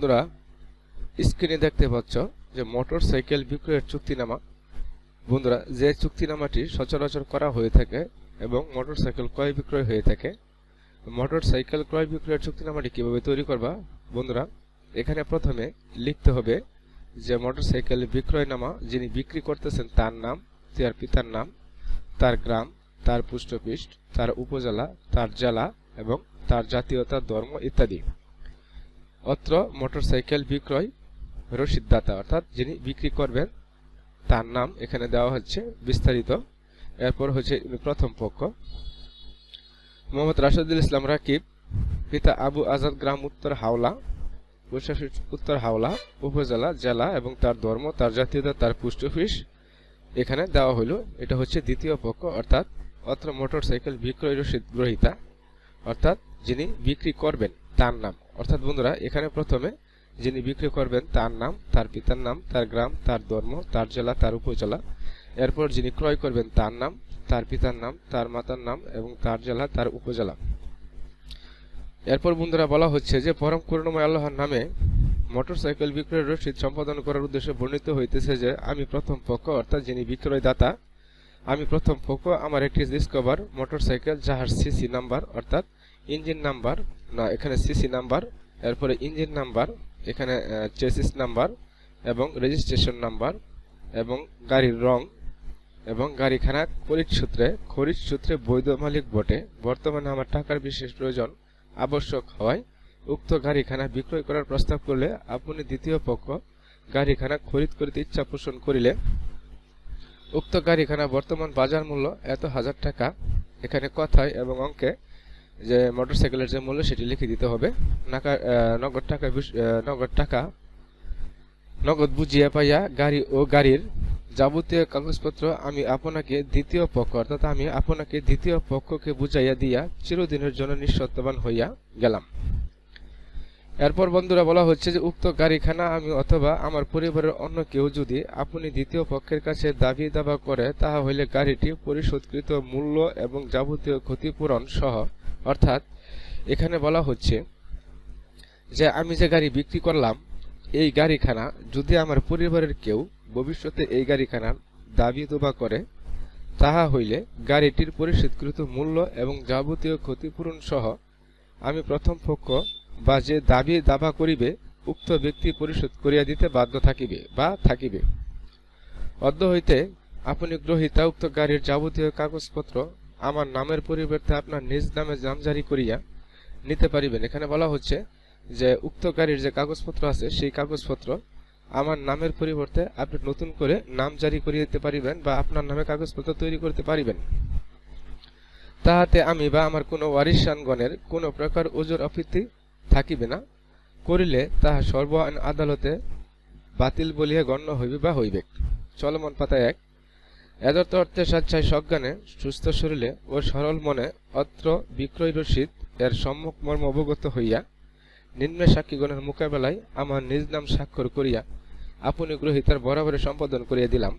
বন্ধুরা স্ক্রিনে দেখতে পাচ্ছ যে মোটর সাইকেল বিক্রয়ের চুক্তিনামা। বন্ধুরা, যে চুক্তিনামাটি সচরাচর করা হয়ে থাকে এবং মোটর সাইকেল ক্রয় বিক্রয় হয়ে থাকে মোটর সাইকেল ক্রয় বিক্রয়ের চুক্তিনামাটি কীভাবে তৈরি করবা? বন্ধুরা, এখানে প্রথমে লিখতে হবে যে মোটর সাইকেল বিক্রয়নামা যিনি বিক্রি করতেছেন তার নাম, তার পিতার নাম, তার গ্রাম, তার পুষ্টপৃষ্ঠ তার উপজেলা, তার জেলা এবং তার জাতীয়তা, ধর্ম ইত্যাদি। অত্র মোটরসাইকেল বিক্রয় রসিদদাতা, অর্থাৎ যিনি বিক্রি করবেন, তার নাম এখানে দেওয়া হচ্ছে বিস্তারিত। এরপর হচ্ছে প্রথম পক্ষ। মোহাম্মদ রাশেদুল ইসলাম রাকিব, পিতা আবু আজাদ গ্রাম উত্তর হাওলা প্রশাসক উত্তর হাওলা উপজেলা, জেলা এবং তার ধর্ম, তার জাতীয়তা, তার পোস্ট অফিস এখানে দেওয়া হলো। এটা হচ্ছে দ্বিতীয় পক্ষ, অর্থাৎ অত্র মোটরসাইকেল বিক্রয় রসিদ গ্রহীতা, অর্থাৎ যিনি বিক্রি করবেন। তার নাম। অর্থাৎ বন্ধুরা, এখানে প্রথমে যিনি বিক্রি করবেন তার নাম, তার পিতার নাম, তার গ্রাম, তার ধর্ম, তার জেলা, তার উপজেলা। এরপর যিনি ক্রয় করবেন তার নাম, তার পিতার নাম, তার মাতার নাম এবং তার জেলা, তার উপজেলা। এরপর বন্ধুরা বলা হচ্ছে যে, পরম করুণময় আল্লাহর নামে মোটরসাইকেল বিক্রয়ের রসিদ সম্পাদন করার উদ্দেশ্যে বর্ণিত হইতেছে যে, আমি প্রথম পক্ষ, অর্থাৎ যিনি বিক্রয়দাতা, আমি প্রথম পক্ষ আমার একটি ডিসকভার মোটরসাইকেল যাহার সিসি নাম্বার অর্থাৎ ইঞ্জিন নাম্বার, না, এখানে সিসি নাম্বার, এরপরে ইঞ্জিন নাম্বার, এখানে চেসিস নাম্বার, এবং রেজিস্ট্রেশন নাম্বার, এবং গাড়ির রং, এবং গাড়িখানা খরিদ সূত্রে খরিদ সূত্রে বৈধ মালিক বটে। বর্তমানে আমার টাকার বিশেষ প্রয়োজন আবশ্যক হওয়ায় উক্ত গাড়িখানা বিক্রয় করার প্রস্তাব করলে আপনি দ্বিতীয় পক্ষ গাড়িখানা খরিদ করিতে ইচ্ছা পোষণ করিলে উক্ত গাড়িখানা বর্তমান বাজার মূল্য এত হাজার টাকা। এখানে কথায় এবং অঙ্কে যে মোটরসাইকেলের যে মূল্য সেটি লিখে দিতে হবে। নগদ টাকা নগদ টাকা, নগদ বুঝিয়া পাইয়া গাড়ি ও গাড়ির যাবতীয় কাগজপত্র আমি আপনাকে দ্বিতীয় পক্ষ, অর্থাৎ আমি আপনাকে দ্বিতীয় পক্ষকে বুঝাইয়া দিয়া চিরদিনের জন্য নিঃসত্ববান হইয়া গেলাম। এরপর বন্ধুরা বলা হচ্ছে যে, উক্ত গাড়িখানা আমি অথবা আমার পরিবারের অন্য কেউ যদি আপনি দ্বিতীয় পক্ষের কাছে দাবি দাবা করে, তাহা হইলে গাড়িটি পরিশোধকৃত মূল্য এবং যাবতীয় ক্ষতিপূরণ সহ অর্থাৎ এখানে বলা হচ্ছে যে আমি যে গাড়ি বিক্রি করলাম, এই গাড়িখানা যদি আমার পরিবারের কেউ ভবিষ্যতে এই গাড়িখানার দাবি দাবা করে, তাহা হইলে গাড়িটির পরিশোধকৃত মূল্য এবং যাবতীয় ক্ষতিপূরণ সহ আমি প্রথম পক্ষ বা যে দাবি দাবা করিবে, উক্ত ব্যক্তি পরিশোধ করিয়া দিতে বাধ্য থাকিবে বা থাকিবে। অদ্য হইতে আপনি গ্রহিতা উক্ত গাড়ির যাবতীয় কাগজপত্র আমার নামের পরিবর্তে আপনার নিজ নামে জারি করিয়া নিতে পারিবেন। এখানে বলা হচ্ছে যে উক্ত গাড়ির যে কাগজপত্র আছে, সেই কাগজপত্র আমার নামের পরিবর্তে আপনি নতুন করে নাম জারি করিয়ে দিতে পারিবেন বা আপনার নামে কাগজপত্র তৈরি করতে পারিবেন। তাহাতে আমি বা আমার কোনো ওয়ারিশানগণের কোনো প্রকার ওজোর অফিতি থাকিবে না, করিলে তাহা সর্ব আদালতে বাতিল বলিয়া গণ্য হইবে বা হইবে। চলমন পাতা এক। এদর্থ অর্থে স্বেচ্ছায় সজ্ঞানে সুস্থ শরীরে ও সরল মনে অত্র বিক্রয় রসিদ এর সম্মুখ মর্ম অবগত হইয়া, নিম্নে সাক্ষীগণের মোকাবেলায় আমার নিজ নাম স্বাক্ষর করিয়া, আপনি গ্রহিতার বরাবরে সম্পাদন করিয়া দিলাম।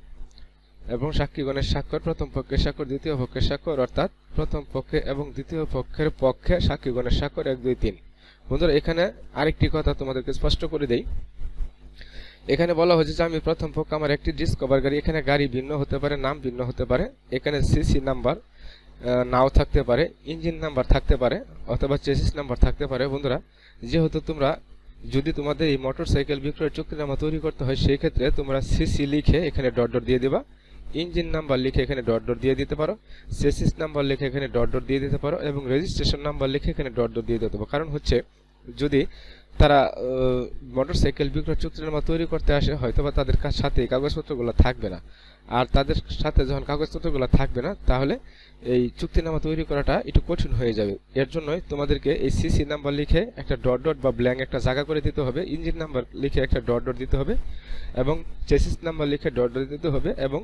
এবং সাক্ষীগণের স্বাক্ষর প্রথম পক্ষের স্বাক্ষর, দ্বিতীয় পক্ষের স্বাক্ষর, অর্থাৎ প্রথম পক্ষে এবং দ্বিতীয় পক্ষের পক্ষে সাক্ষীগণের স্বাক্ষর এক, দুই, তিন। বন্ধুরা, এখানে আরেকটি কথা তোমাদেরকে স্পষ্ট করে দেই। এখানে বলা হয়েছে যে আমি প্রথম পক্ষ আমার একটি ডিসকভার গাড়ি, এখানে গাড়ি ভিন্ন হতে পারে, নাম ভিন্ন হতে পারে। এখানে সিসি নাম্বার নাও থাকতে পারে ইঞ্জিন নাম্বার থাকতে পারে, অথবা চেসিস নাম্বার থাকতে পারে। বন্ধুরা, যেহেতু তোমরা, যদি তোমাদের এই মোটর সাইকেল বিক্রয়ের চুক্তিনামা তৈরি করতে হয় সেই ক্ষেত্রে তোমরা সিসি লিখে এখানে ডট ডট দিয়ে দিবা। ইঞ্জিন নাম্বার লিখে এখানে ডট ডট দিয়ে দিতে পারো চেসিস নাম্বার লিখে এখানে ডট ডট দিয়ে দিতে পারো, এবং রেজিস্ট্রেশন নাম্বার লিখে এখানে ডট ডট দিয়ে দিতে পারো। কারণ হচ্ছে যদি তারা মোটরসাইকেল বিক্রয় চুক্তিনামা তৈরি করতে আসে হয়তো বা তাদের সাথে কাগজপত্রগুলো থাকবে না। আর তাদের সাথে যখন কাগজপত্রগুলো থাকবে না, তাহলে এই চুক্তিনামা তৈরি করাটা একটু কঠিন হয়ে যাবে। এর জন্যই তোমাদেরকে এই সিসি নাম্বার লিখে একটা ডট ডট বা ব্ল্যাঙ্ক একটা জায়গা করে দিতে হবে ইঞ্জিন নাম্বার লিখে একটা ডট ডট দিতে হবে, এবং চেসিস নাম্বার লিখে ডট ডট দিতে হবে, এবং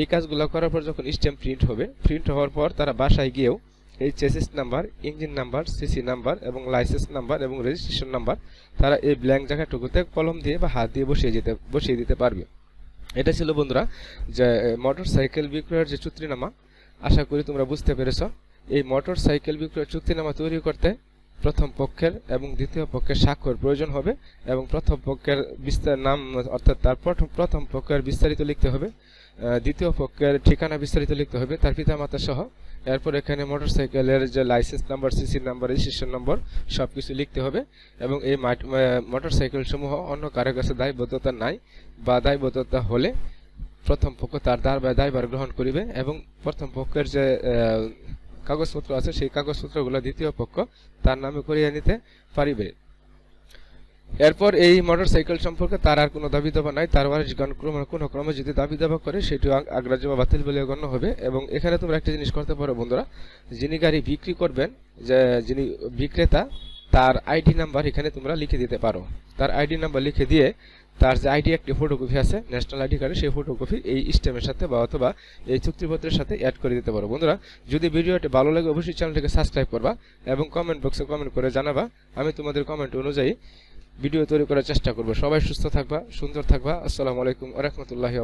এই কাজগুলো করার পর যখন স্ট্যাম্প প্রিন্ট হবে প্রিন্ট হওয়ার পর তারা বাসায় গিয়েও এই chassis number, engine number, CC number এবং লাইসেন্স নাম্বার এবং রেজিস্ট্রেশন নাম্বার তারা এই ব্ল্যাঙ্ক জায়গাটুকুতে কলম দিয়ে বা হাত দিয়ে বসিয়ে যেতে, বসিয়ে দিতে পারবে। এটা ছিল বন্ধুরা, যে মোটর সাইকেল বিক্রয়ের যে চুক্তিনামা, আশা করি তোমরা বুঝতে পেরেছ। এই মোটর সাইকেল বিক্রয়ের চুক্তিনামা তৈরি করতে প্রথম পক্ষের এবং দ্বিতীয় পক্ষের স্বাক্ষর প্রয়োজন হবে এবং প্রথম পক্ষের বিস্তার নাম, অর্থাৎ তার প্রথম প্রথম পক্ষের বিস্তারিত লিখতে হবে। দ্বিতীয় পক্ষের ঠিকানা বিস্তারিত লিখতে হবে, তার পিতামাতা সহ। এরপর এখানে মোটরসাইকেলের যে license number CC number registration নম্বর সব কিছু লিখতে হবে এবং এই মোটরসাইকেল সমূহ অন্য কারও কাছে দায়বদ্ধতা নাই বা দায়বদ্ধতা হলে প্রথম পক্ষ তার দায় বা দায়ভার গ্রহণ করিবে এবং প্রথম পক্ষের যে কাগজপত্র আছে সেই কাগজপত্রগুলো দ্বিতীয় পক্ষ তার নামে করিয়ে নিতে পারিবে। এরপর এই মোটরসাইকেল সম্পর্কে তার আর কোনো দাবি দাবা নাই। তার ওয়ারিশগণ কোনো ক্রমে যদি দাবি দাবা করে, সেটি আগ- আগ্রাহ্য বা বাতিল বলে গণ্য হবে। এবং এখানে তোমরা একটা জিনিস করতে পারো বন্ধুরা। যিনি গাড়ি বিক্রি করবেন, যে যিনি বিক্রেতা, তার আইডি নাম্বার এখানে তোমরা লিখে দিতে পারো। তার আইডি নাম্বার লিখে দিয়ে তার যে আইডি একটি ফটোকপি আছে ন্যাশনাল আইডি কার্ডে সেই ফটোকপি এই স্টেমের সাথে বা অথবা এই চুক্তিপত্রের সাথে অ্যাড করে দিতে পারো। বন্ধুরা, যদি ভিডিওটি ভালো লাগে, অবশ্যই চ্যানেলটিকে সাবস্ক্রাইব করবা এবং কমেন্ট বক্সে কমেন্ট করে জানাবা। আমি তোমাদের কমেন্ট অনুযায়ী ভিডিও তৈরি করার চেষ্টা করব। সবাই সুস্থ থাকবা সুন্দর থাকবা। আসসালামু আলাইকুম ওয়া রাহমাতুল্লাহি